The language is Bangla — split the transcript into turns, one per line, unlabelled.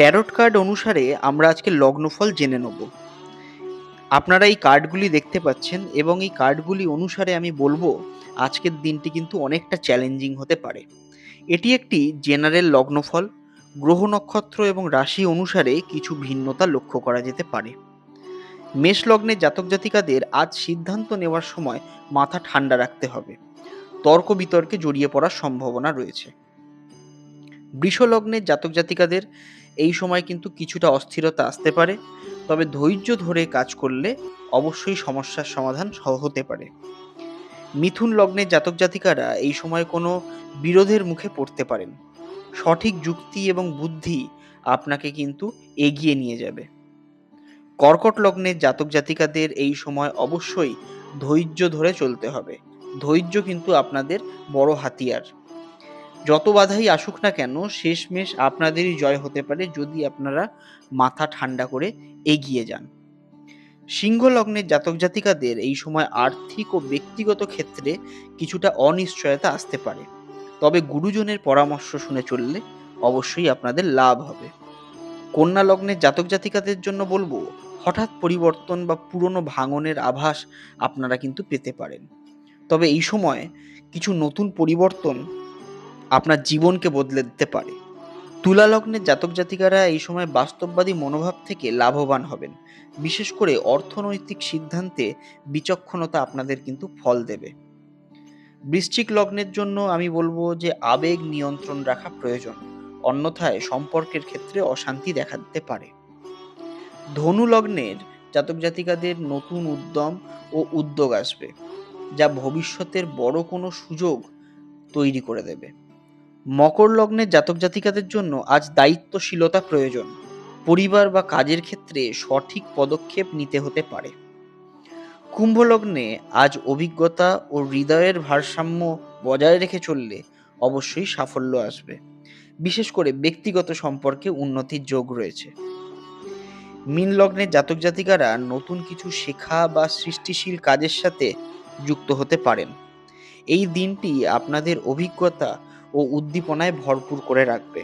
ট্যারোট কার্ড অনুসারে আমরা আজকে লগ্নফল জেনে নেব। আপনারা এই কার্ডগুলি দেখতে পাচ্ছেন এবং এই কার্ডগুলি অনুসারে আমি বলব, আজকের দিনটি কিন্তু অনেকটা চ্যালেঞ্জিং হতে পারে। এটি একটি জেনারেল লগ্নফল, গ্রহ নক্ষত্র এবং রাশি অনুসারে কিছু ভিন্নতা লক্ষ্য করা যেতে পারে। মেষ লগ্নের জাতক জাতিকাদের আজ সিদ্ধান্ত নেওয়ার সময় মাথা ঠান্ডা রাখতে হবে। তর্ক বিতর্কে জড়িয়ে পড়ার সম্ভাবনা রয়েছে। বৃষ লগ্নের জাতক জাতিকাদের এই সময় কিন্তু কিছুটা অস্থিরতা আসতে পারে, তবে ধৈর্য ধরে কাজ করলে অবশ্যই সমস্যার সমাধান হতে পারে। মিথুন লগ্নের জাতক জাতিকারা এই সময় কোনো বিরোধের মুখে পড়তে পারেন। সঠিক যুক্তি এবং বুদ্ধি আপনাকে কিন্তু এগিয়ে নিয়ে যাবে। কর্কট লগ্নের জাতক জাতিকাদের এই সময় অবশ্যই ধৈর্য ধরে চলতে হবে। ধৈর্য কিন্তু আপনাদের বড় হাতিয়ার। যত বাধাই আসুক না কেন, শেষমেশ আপনাদেরই জয় হতে পারে যদি আপনারা মাথা ঠান্ডা করে এগিয়ে যান। সিংহ লগ্নের জাতক জাতিকাদের এই সময় আর্থিক ও ব্যক্তিগত ক্ষেত্রে কিছুটা অনিশ্চয়তা আসতে পারে। তবে গুরুজনের পরামর্শ শুনে চললে অবশ্যই আপনাদের লাভ হবে। কন্যা লগ্নের জাতক জাতিকাদের জন্য বলব, হঠাৎ পরিবর্তন বা পুরনো ভাঙনের আভাস আপনারা কিন্তু পেতে পারেন। তবে এই সময় কিছু নতুন পরিবর্তন আপনার জীবনকে বদলে দিতে পারে। তুলা লগ্নের জাতক জাতিকারা এই সময় বাস্তববাদী মনোভাব থেকে লাভবান হবেন। বিশেষ করে অর্থনৈতিক সিদ্ধান্তে বিচক্ষণতা আপনাদের কিন্তু ফল দেবে। বৃশ্চিক লগ্নের জন্য আমি বলব যে আবেগ নিয়ন্ত্রণ রাখা প্রয়োজন। অন্যথায় সম্পর্কের ক্ষেত্রে অশান্তি দেখা দিতে পারে। ধনু লগ্নের জাতক জাতিকাদের নতুন উদ্যম ও উদ্যোগ আসবে, যা ভবিষ্যতের বড় কোনো সুযোগ তৈরি করে দেবে। মকর লগ্নের জাতক জাতিকাদের জন্য আজ দায়িত্বশীলতা প্রয়োজন। পরিবার বা কাজের ক্ষেত্রে সঠিক পদক্ষেপ নিতে হতে পারে। কুম্ভ লগ্নে আজ অভিজ্ঞতা ও হৃদয়ের ভারসাম্য বজায় রেখে চললে অবশ্যই সাফল্য আসবে। বিশেষ করে ব্যক্তিগত সম্পর্কে উন্নতির যোগ রয়েছে। মিন লগ্নের জাতক জাতিকারা নতুন কিছু শেখা বা সৃষ্টিশীল কাজের সাথে যুক্ত হতে পারেন। এই দিনটি আপনাদের অভিজ্ঞতা ও উদ্দীপনায় ভরপুর করে রাখবে।